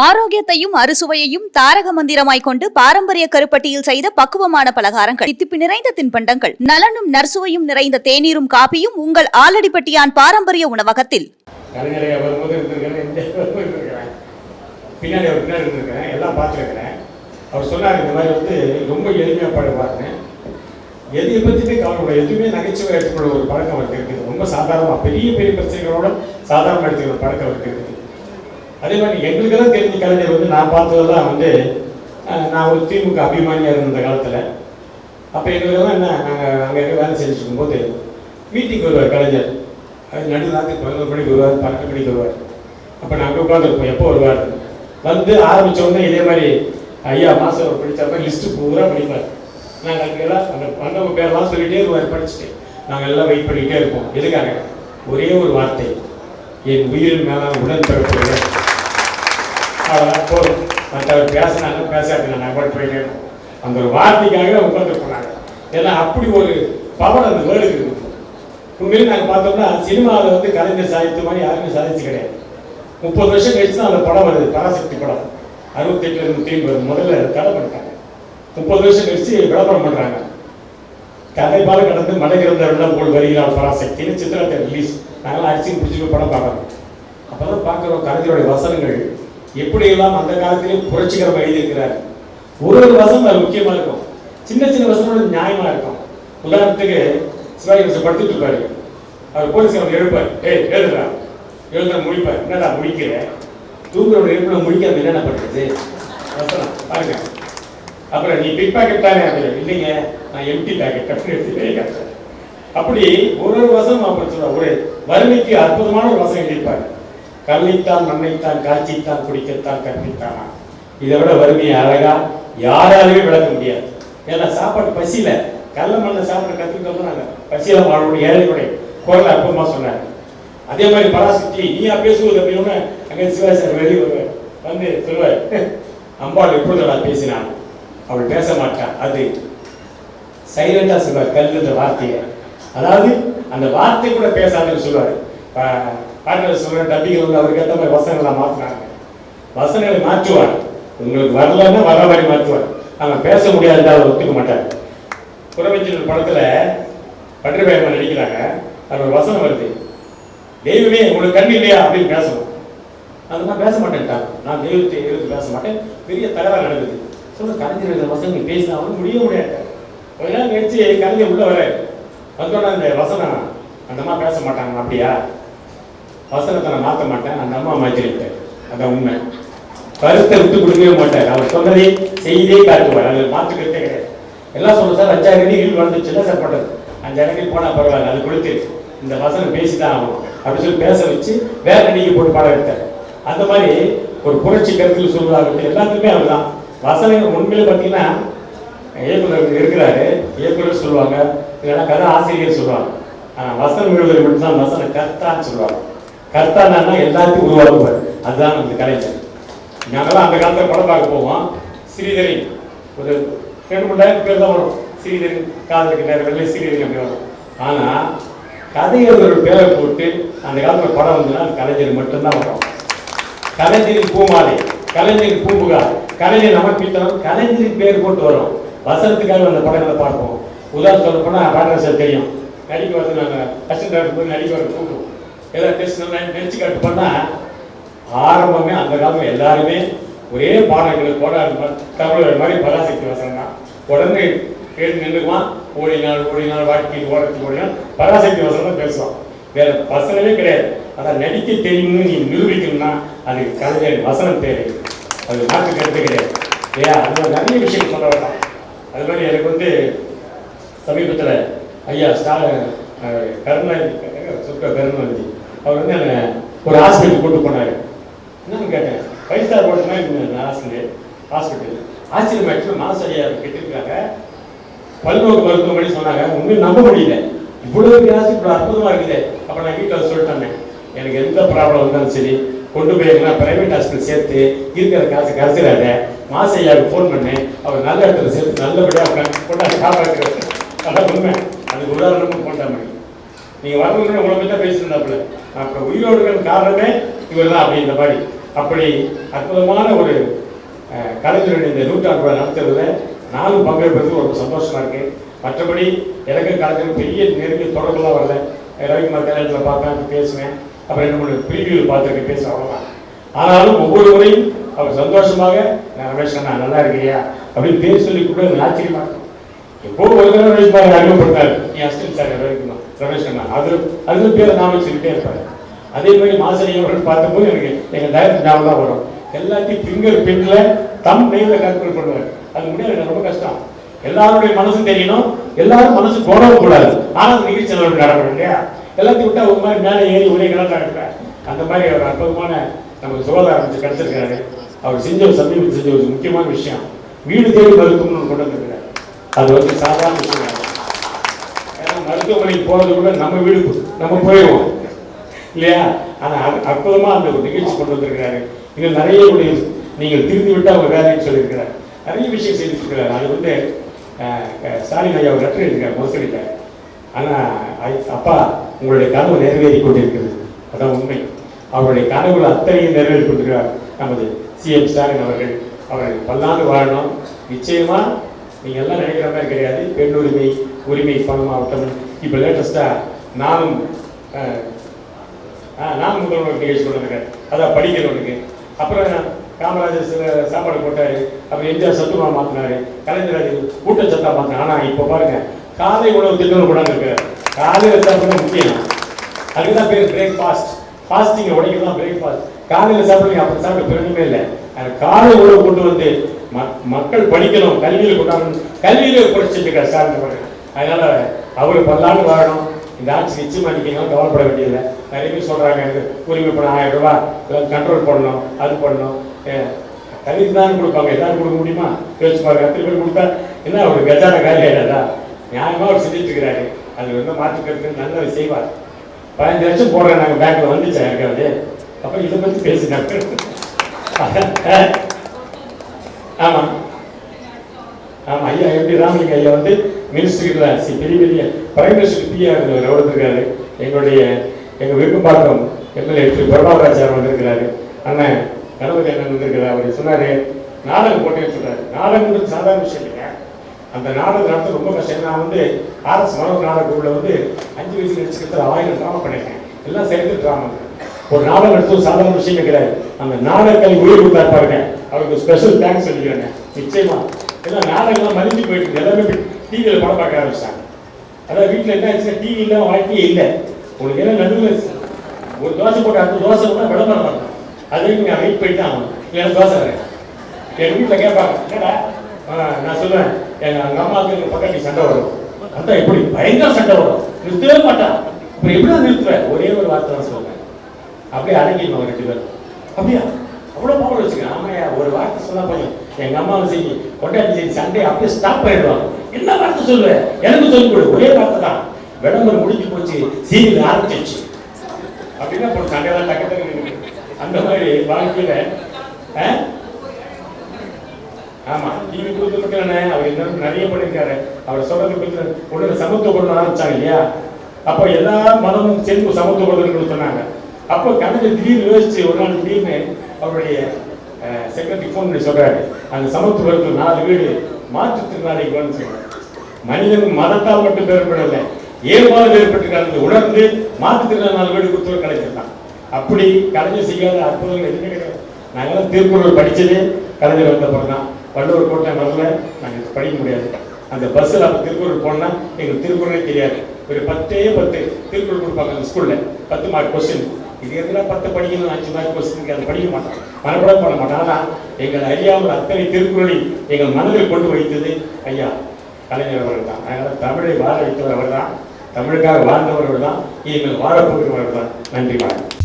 ஆரோக்கியத்தையும் அறுசுவையையும் தாரக மந்திரமாய் கொண்டு பாரம்பரிய கருப்பட்டியில் செய்த பக்குவமான பலகாரங்கள். தித்திப்பு நிறைந்த தின்பண்டங்கள். நலனும் நர்சுவையும் நிறைந்த தேநீரும் காப்பியும் உங்கள் ஆலடிப்பட்டியான் பாரம்பரிய உணவகத்தில். பின்னாடி அவர் பின்னாடி இருந்திருக்கிறேன் எல்லாம் பார்த்துருக்கிறேன். அவர் சொன்னார் இந்த மாதிரி வந்து ரொம்ப எளிமையாக பாடு பாடுவாருன்னு எதையை பற்றியுமே கவலைப்பட எதுவுமே நகைச்சுவை எடுத்துக்கொள்ள ஒரு பழக்கம் இருக்குது. ரொம்ப சாதாரணமாக பெரிய பெரிய பிரச்சனைகளோட சாதாரணமாக எடுத்துக்கிற பழக்கம் இருக்குது. அதே மாதிரி எங்களுக்கு தான் தெரிஞ்ச கலைஞர் வந்து நான் பார்த்ததெல்லாம் வந்து நான் ஒரு திமுக அபிமானியாக இருந்த காலத்தில். அப்போ எங்களுக்கெல்லாம் என்ன நாங்கள் அங்கே வேலை செஞ்சுட்டு இருக்கும்போது மீட்டிங் வருவார் கலைஞர். அது நடுநாத்து பதினோரு மணிக்கு வருவார் பன்னெண்டு மணிக்கு வருவார். அப்போ நாங்கள் உட்காந்துருப்போம் எப்போ வருவார்? வந்து ஆரம்பித்தோடனே உடனே இதே மாதிரி ஐயா மாதம் படித்த மாதிரி லிஸ்ட்டு பூரா படிப்பார் நாங்கள் அங்கெல்லாம் அந்த வந்தவங்க பேரெல்லாம் சொல்லிட்டே இருவார் படிச்சுட்டு. நாங்கள் எல்லாம் வெயிட் பண்ணிக்கிட்டே இருப்போம். எதுக்காக? ஒரே ஒரு வார்த்தை. என் உயிரின் மேலான உடன்பிறப்பு அவ்வளோதான் போதும் மற்றவர் பேசினாங்க பேசாதீங்க நான் கூட போயிட்டேன். அந்த ஒரு வார்த்தைக்காக உட்காந்து போனாங்க. ஏன்னா அப்படி ஒரு பவர் அந்த வேர்டுக்கு இருக்குது உண்மையிலே நாங்கள் பார்த்தோம்னா சினிமாவில் வந்து கலைஞர் சாதித்த மாதிரி யாருமே சாதிச்சு கிடையாது. முப்பது வருஷம் கழிச்சு தான் அந்த படம் வருது பராசக்தி படம். அறுபத்தெட்டுல இருந்து திரும்பி வருது முதல்ல தடை பண்ணிட்டாங்க. முப்பது வருஷம் கழிச்சு விளம்பரம் பண்ணுறாங்க கதை கடந்து மலை கிடந்த வெள்ளம் போல் வருகிறார் பராசக்தின்னு சித்திரத்தை ரிலீஸ் நாங்களாம் அடிச்சு பிடிச்சி படம் பார்க்குறோம். அப்போ தான் பார்க்குறோம் கலைஞருடைய வசனங்கள். எப்படியெல்லாம் அந்த காலத்திலே புரட்சிகரமாக எழுதியிருக்கிறார் ஒரு ஒரு வசம் அது முக்கியமாக இருக்கும். சின்ன சின்ன வசனம் நியாயமாக இருக்கும். உதாரணத்துக்கு சிவாஜி வசம் படுத்துட்டு இருப்பாரு. அவர் போலீஸ்காரன் எழுப்பார். ஏய் எழுதுறா எழுத முடிப்பார் என்னடா முடிக்கிற தூங்குறவங்க எழுப்புல முடிக்காம என்னென்ன பண்ணுறது வசனம் பாருங்க. அப்புறம் நீ பிக் பாக்கெட் தானே அப்படின்னு இல்லைங்க. நான் எம்டி பேக்கெட் அப்படின்னு எடுத்து வெளியே காட்டுறேன். அப்படி ஒரு ஒரு வசனம் அப்படி சொல்ற ஒரு வறுமைக்கு அற்புதமான ஒரு வசனம் எழுதியிருப்பார். கல்லைத்தான் மண்ணைத்தான் காய்ச்சித்தான் குடிக்கத்தான் கற்பித்தானா. இதை விட வறுமையை அழகா யாராலுமே விளக்க முடியாது. ஏன்னா சாப்பாடு பசியில கல்ல மண்ணை சாப்பிட கற்றுக்கிட்டோம்னா நாங்கள் பசியில வாழக்கூடிய ஏழைகளுடைய குரல் அற்புதமா சொன்னார். அதே மாதிரி பராசக்தி நீயா பேசுவது அப்படின்னு அங்கே சிவாஜி சார் வெளியே வருவார். வந்து சொல்வார் அம்பாள் எப்பொழுதுடா பேசினான் அவள் பேச மாட்டான் அது சைலண்டா சொல்லுவார் கல்லுன்ற வார்த்தையை. அதாவது அந்த வார்த்தை கூட பேசாதுன்னு சொல்லுவார். பாட்டில் சொல்கிற டப்பிகள் வந்து அவருக்கு ஏற்ற மாதிரி வசனங்களை மாற்றினாங்க வசனங்களை மாற்றுவார். உங்களுக்கு வரலன்னா வர மாதிரி மாற்றுவார். அவன் பேச முடியாதுன்னு அவர் ஒத்துக்க மாட்டார். புறவெஞ்சல் படத்தில் பன்றிபயமா நடிக்கிறாங்க அது ஒரு வசனம் வருது. தெய்வமே உங்களுக்கு கண் இல்லையா? அப்படின்னு பேசணும். அதெல்லாம் பேச மாட்டேன்ட்டாங்க நான் தெய்வத்தை எழுத்து பேச மாட்டேன். பெரிய தகராறு நடக்குது. சொல்ல கலைஞர் இந்த வசனம் பேசினா அவனும் முடிய முடியாது. கொஞ்ச நேரம் கழிச்சு கலைஞர் உள்ள வர வந்தோடனே அந்த வசனம் அந்த பேச மாட்டாங்க அப்படியா? வசனத்தை நான் மாற்ற மாட்டேன் அந்த அம்மா மாற்றிருக்காரு அதான் உண்மை. கருத்தை விட்டு கொடுக்கவே மாட்டார். அவர் சொன்னதை செய்தே காட்டுவார். அதை மாற்றுக்கிறதே கிடையாது. எல்லாம் சொல்ல சார் அஞ்சாயிரம் அடி வீடு வந்துச்சுன்னா சார் பண்ணுறது அஞ்சாயிரம் அடி போனால் பரவாயில்ல அது கொடுத்து இந்த வசனம் பேசி தான் ஆகும் அப்படின்னு சொல்லி பேச வச்சு வேற நடிகை போட்டு பாடம் எடுத்தார். அந்த மாதிரி ஒரு புரட்சி கருத்தில் சொல்வதாகட்டும் எல்லாத்துக்குமே அவர் தான் வசனங்கள் உண்மையில பார்த்தீங்கன்னா இயக்குனர் இருக்கிறாரு. இயக்குனர் சொல்லுவாங்க. இல்லைன்னா கதை ஆசிரியர் சொல்லுவாங்க. ஆனால் வசனம் எழுதுறது மட்டும்தான் வசன கர்த்தான்னு சொல்லுவாங்க. கர்த்தானா எல்லாத்தையும் உருவாக்குவார். அதுதான் அந்த கலைஞர். நாங்களாம் அந்த காலத்தில் படம் பார்க்க போவோம். ஸ்ரீதரி ஒரு ரெண்டு மூணாயிரம் பேர் தான் வரும். ஸ்ரீதரி காதலுக்கு நேரம் வெள்ளை ஸ்ரீதரி அப்படி வரும். ஆனால் கதையை ஒரு பேரை போட்டு அந்த காலத்தில் படம் வந்துன்னா அந்த கலைஞர் மட்டும்தான் வரும். கலைஞரின் பூமாலை கலைஞரின் பூம்புகார் கலைஞர் நமக்கிட்டோம் கலைஞரின் பேர் போட்டு வரும். வசனத்துக்காக அந்த படங்களை பார்ப்போம். உதாரணம் சொல்ல போனால் பாடரசர் தெரியும். நடிக்க வந்து நாங்கள் அசிஸ்டன்ட் போய் நடிக்க வர கூப்பிடுவோம். ஏதோ டெஸ்ட் நினச்சி காட்டு பண்ணால் ஆரம்பமே அந்த காலத்தில் எல்லாருமே ஒரே பாடல்களை போராடு தமிழர் மாதிரி பராசக்தி வசனம் தான் உடனே கேட்டு நின்றுக்குவான் ஓடினால் ஓடினால் வாழ்க்கை ஓடத்துக்கு ஓடினால் பராசக்தி வசனம் தான் பேசுவான். வேற வசனமே கிடையாது. அதான் நடிக்க தெரியும்னு நீ நிரூபிக்கணும்னா அதுக்கு கலைஞர் வசனம் தேவை. அது மாற்று கருத்து கிடையாது. ஏன் அது நிறைய விஷயம் சொல்ல வேண்டாம். அது மாதிரி எனக்கு வந்து சமீபத்தில் ஐயா ஸ்டாலின் கருணாநிதி சுக்க கருணாநிதி. அவர் வந்து என்னை ஒரு ஹாஸ்பிட்டல் கூட்டு போனார். என்னன்னு கேட்டேன் ஃபைவ் ஸ்டார் ஹோட்டல்னா இந்த ஹாஸ்பிட்டல் ஹாஸ்பிட்டல் ஆச்சரியமாயிடுச்சு மாசு ஐயா கெட்டிருக்காங்க. பல்நோக்கு மருத்துவமனை சொன்னாங்க உண்மையை நம்ப முடியல. இவ்வளவு கிளாஸ் இவ்வளோ அற்புதமாக இருக்குது. அப்போ நான் வீட்டில் சொல்லிட்டேன் எனக்கு எந்த ப்ராப்ளம் இருந்தாலும் சரி கொண்டு போய் எங்கன்னா பிரைவேட் ஹாஸ்பிட்டல் சேர்த்து இருக்கிற காசு கரைச்சிடாத மாசையாவுக்கு ஃபோன் பண்ணேன் அவர் நல்ல இடத்துல சேர்த்து நல்லபடியாக கொண்டாந்து காப்பாற்றுறது அதான் உண்மை. அதுக்கு உதாரணமும் கொண்டாம நீங்கள் வரணும்னு உங்களை பற்றி தான் பேசியிருந்தாப்புல. அப்புறம் உயிரோடுகள் காரணமே இவர் தான் அப்படின்ற மாதிரி. அப்படி அற்புதமான ஒரு அஹ், கலைஞருடைய இந்த நூற்றாண்டு விழா நடத்துறதுல நானும் பங்கேற்பது ரொம்ப சந்தோஷமா இருக்கு. மற்றபடி எனக்கு கலைஞர் பெரிய நெருங்கிய தொடர்புலாம் வரல. ரவிக்குமார் கல்யாணத்தில் பார்ப்பேன் பேசுவேன். அப்புறம் என்ன மூணு ப்ரீவியூவில் பார்த்துருக்கேன் பேச அவ்வளோதான் ஆனாலும் ஒவ்வொரு முறையும் அவர் சந்தோஷமாக நான் ரமேஷ் அண்ணா நல்லா இருக்கியா? அப்படின்னு பேர் சொல்லி கூட எனக்கு ஆச்சரியமா எப்போ ஒரு தடவை ரமேஷ் பாரு அறிமுகப்படுத்தாரு சார் ரமேஷ் அண்ணா அது அதுல பேரை நான் வச்சுக்கிட்டே இருப்பாரு அதே மாதிரி மாசனி அவர்கள் பார்த்தபோது எனக்கு எங்கள் டயர் ஞாபகம் தான் வரும். எல்லாத்தையும் ஃபிங்கர் பின்ல தம் நெய்ல கற்பனை பண்ணுவார். அது முடியாது எனக்கு ரொம்ப கஷ்டம். எல்லாருடைய மனசு தெரியணும். எல்லாரும் மனசு போடவும் கூடாது. ஆனால் அந்த நிகழ்ச்சி செலவு நடக்கணும் இல்லையா? எல்லாத்தையும் விட்டா ஒரு மாதிரி மேலே ஏறி ஒரே கலந்து நடப்பேன் அந்த மாதிரி ஒரு அற்புதமான நமக்கு சுகாதார அமைச்சு கிடைச்சிருக்காரு. அவர் செஞ்ச ஒரு சமீபத்தில் செஞ்ச ஒரு முக்கியமான விஷயம். வீடு தேடி மருத்துவம்னு கொண்டு வந்திருக்கிறார். அது வந்து சாதாரண விஷயம். மருத்துவமனைக்கு போகிறது கூட நம்ம வீடு நம்ம போயிடுவோம் இல்லையா? ஆனால் அற்புதமாக அந்த ஒரு நிகழ்ச்சி கொண்டு வந்திருக்கிறாரு. இதில் நிறைய உடைய நீங்கள் திரும்பி விட்டு அவங்க வேலைன்னு சொல்லியிருக்கிறார். நிறைய விஷயம் செய்துட்டு அது வந்து ஸ்டாலின் ஐயா ஒரு லெட்டர் எழுதியிருக்காரு மோசடிக்கார் ஆனால் ஐ- அப்பா உங்களுடைய கனவு நிறைவேறி கொண்டிருக்கிறது. அதான் உண்மை. அவருடைய கனவுகள் அத்தனையும் நிறைவேறி கொண்டிருக்கிறார் நமது சிஎம் ஸ்டாலின் அவர்கள். அவர்கள் பல்லாண்டு வாழணும். நிச்சயமாக நீங்கள் எல்லாம் நினைக்கிற மாதிரி கிடையாது. பெண் உரிமை உரிமை பணம் மாவட்டம் இப்போ லேட்டஸ்ட்டாக நானும் ஆ, நான் முதல்வர் நிகழ்ச்சி கொண்டு அதான் படிக்கிறவனுக்கு. அப்புறம் காமராஜர் சில சாப்பாடு போட்டார். அப்புறம் எம்ஜிஆர் சத்துமா மாற்றினாரு கலைஞர் ஊட்டச்சத்தா மாற்றினார் ஆனால் இப்போ பாருங்கள் காலை உணவு திட்டம் கூட இருக்கிறார் காலையில் சாப்பிட முக்கியம். அதுதான் பேர் பிரேக்ஃபாஸ்ட் ஃபாஸ்டிங் உடைக்கலாம் தான் பிரேக்ஃபாஸ்ட் காலையில் சாப்பிடுங்க அப்படி சாப்பிட பிரச்சனையே இல்லை. அது காலை உணவு கொண்டு வந்து மக்- மக்கள் படிக்கணும். கல்வியில் கொண்டாடணும். கல்வியில் குறைச்சிட்டு சார் அவர்கள் அதனால அவர் பல்லாண்டு வாழணும். இந்த ஆட்சி நிச்சயமா நிற்கணும் கவலைப்பட வேண்டியதில்லை. நிறைய பேர் சொல்கிறாங்க எனக்கு உரிமை பணம் ஆயிரம் ரூபா கண்ட்ரோல் பண்ணணும் அது பண்ணணும். தனித்து தான் கொடுப்பாங்க. எல்லாரும் கொடுக்க முடியுமா? யோசிச்சு பாருங்க எத்தனை பேர் கொடுத்தா? என்ன ஒரு கஜான காலி ஆயிடாதா நியாயமா அவர் செஞ்சுட்டு இருக்கிறாரு. அது வந்து மாற்றுக்கிறது நல்ல செய்வார். பதினஞ்சு லட்சம் போடுறேன் நாங்கள் பேங்க்ல வந்துச்சா இருக்காது அப்போ இதை பற்றி பேசினாங்க ஆமாம் ஆமாம் ஐயா எப்படி ராமலிங்க ஐயா வந்து மினிஸ்ட்ரியில் சி பெரிய பெரிய பிரைம் மினிஸ்டர் பிஆர் அவர் வந்திருக்காரு எங்களுடைய எங்கள் விருப்பம்பாக்கம் எம்எல்ஏ திரு. பிரபாகராஜார் வந்திருக்கிறாரு அண்ணன் கணபதி அண்ணன் வந்திருக்கிறார் அவர் சொன்னார் நாடகம் போட்டேன்னு சொல்கிறார் நாடகம்ன்றது சாதாரண விஷயம் இல்லைங்க. அந்த நாடகம் நடத்த ரொம்ப கஷ்டம். நான் வந்து ஆர்எஸ் மனோர் நாடக குழுவில் வந்து அஞ்சு வயசு நடிச்சுக்கிறது ஆயிரம் ட்ராமா பண்ணியிருக்கேன். எல்லாம் சேர்ந்து ட்ராமா ஒரு நாடகம் எடுத்து ஒரு சாதாரண விஷயம் கிடையாது. அந்த நாடகத்தை உயிர் கொடுத்தா பாருங்க. அவருக்கு ஸ்பெஷல் தேங்க்ஸ் சொல்லிக்கிறேன் நிச்சயமா. எல்லாம் நாடகம்லாம் மலிஞ்சு போயிட்டு எல்லாருமே டிவியில் படம் பார்க்க ஆரம்பிச்சாங்க. அதான் வீட்டில் என்ன ஆச்சுன்னா டிவி இல்லாமல் வாழ்க்கையே இல்லை. உங்களுக்கு என்ன நடுவில் ஒரு தோசை போட்டு அடுத்த தோசை கூட விளம்பரம் வரணும் அது வரைக்கும் நான் வெயிட் பண்ணி தான் ஆகணும். இல்லைன்னா தோசை வரேன் எங்கள் வீட்டில் கேட்பாங்க என்னடா? ஆ, நான் சொல்லுவேன் எங்கள் எங்கள் அம்மாவுக்கு எங்கள் பக்கத்து சண்டை வரும். அதான் எப்படி? பயங்கர சண்டை வரும். நிறுத்தவே மாட்டான். அப்புறம் எப்படி நிறுத்துவேன்? ஒரே ஒரு வார்த்தை தான் சொல்லுவேன் அப்படியே அடங்கிடுவாங்க ரெண்டு பேரும். அப்படியா? அவ்வளோ பவர் வச்சுக்கேன் ஆமாயா ஒரு வார்த்தை சொன்னா போதும். எங்க அம்மாவும் சரி கொண்டாட்டி சரி சண்டே அப்படியே ஸ்டாப் பண்ணிடுவாங்க. என்ன வார்த்தை சொல்லுவேன் எனக்கு சொல்லிக் கொடு. ஒரே வார்த்தை தான். விளம்பரம் முடிஞ்சு போச்சு சீரியல் ஆரம்பிச்சிச்சு அப்படின்னா இப்போ சண்டையெல்லாம் டக்கு டக்கு அந்த மாதிரி வாழ்க்கையில ஆமாம் டிவி கொடுத்துருக்கானே. அவர் என்ன நிறைய பண்ணியிருக்காரு அவர் சொல்றது உடனே ஒண்ணு சமத்துவ ஆரம்பிச்சாங்க இல்லையா? அப்போ எல்லா மதமும் சேர்ந்து சமத்துவ சொன்னாங்க. அப்போ கணக்கு திடீர்னு யோசிச்சு ஒரு நாள் திடீர்னு அவருடைய செக்ரட்டரி ஃபோன் பண்ணி சொல்றாரு. அந்த சமத்துவத்தில் நாலு வீடு மாற்றுத்திறனாளிக்கு வந்து சொல்றாரு மனிதன் மதத்தால் மட்டும் வேறுபடல ஏற்பாடு ஏற்பட்டிருக்காரு உணர்ந்து மாற்றுத்திறனாளி நாலு வீடு கொடுத்தவர் கலைஞர் அப்படி கலைஞர் செய்யாத அற்புதங்கள் எதுவுமே கிடையாது. நாங்களாம் திருக்குறள் படித்ததே கலைஞர் வந்த பிறகு தான். வள்ளுவர் கோட்டை வரல நாங்கள் படிக்க முடியாது. அந்த பஸ்ஸில் அப்போ திருக்குறள் போனால் எங்களுக்கு திருக்குறளே தெரியாது. ஒரு பத்தே பத்து திருக்குறள் கொடுப்பாங்க அந்த ஸ்கூலில் பத்து மார்க் கொஸ்டின் இது எதுனா பத்து படிக்கணும் அஞ்சு மார்க் கொஸ்டினுக்கு அதை படிக்க மாட்டோம் மனப்படம் பண்ண மாட்டோம் ஆனால் எங்கள் அறியாமல் அத்தனை திருக்குறளை எங்கள் மனதில் கொண்டு வைத்தது ஐயா கலைஞர் அவர்கள் தான். அதனால் தமிழை வாழ வைத்தவர் அவர் தான் தமிழுக்காக வாழ்ந்தவர்கள் தான். இனிமேல் வாழப்போகிறவர்கள் தான். நன்றி வணக்கம்.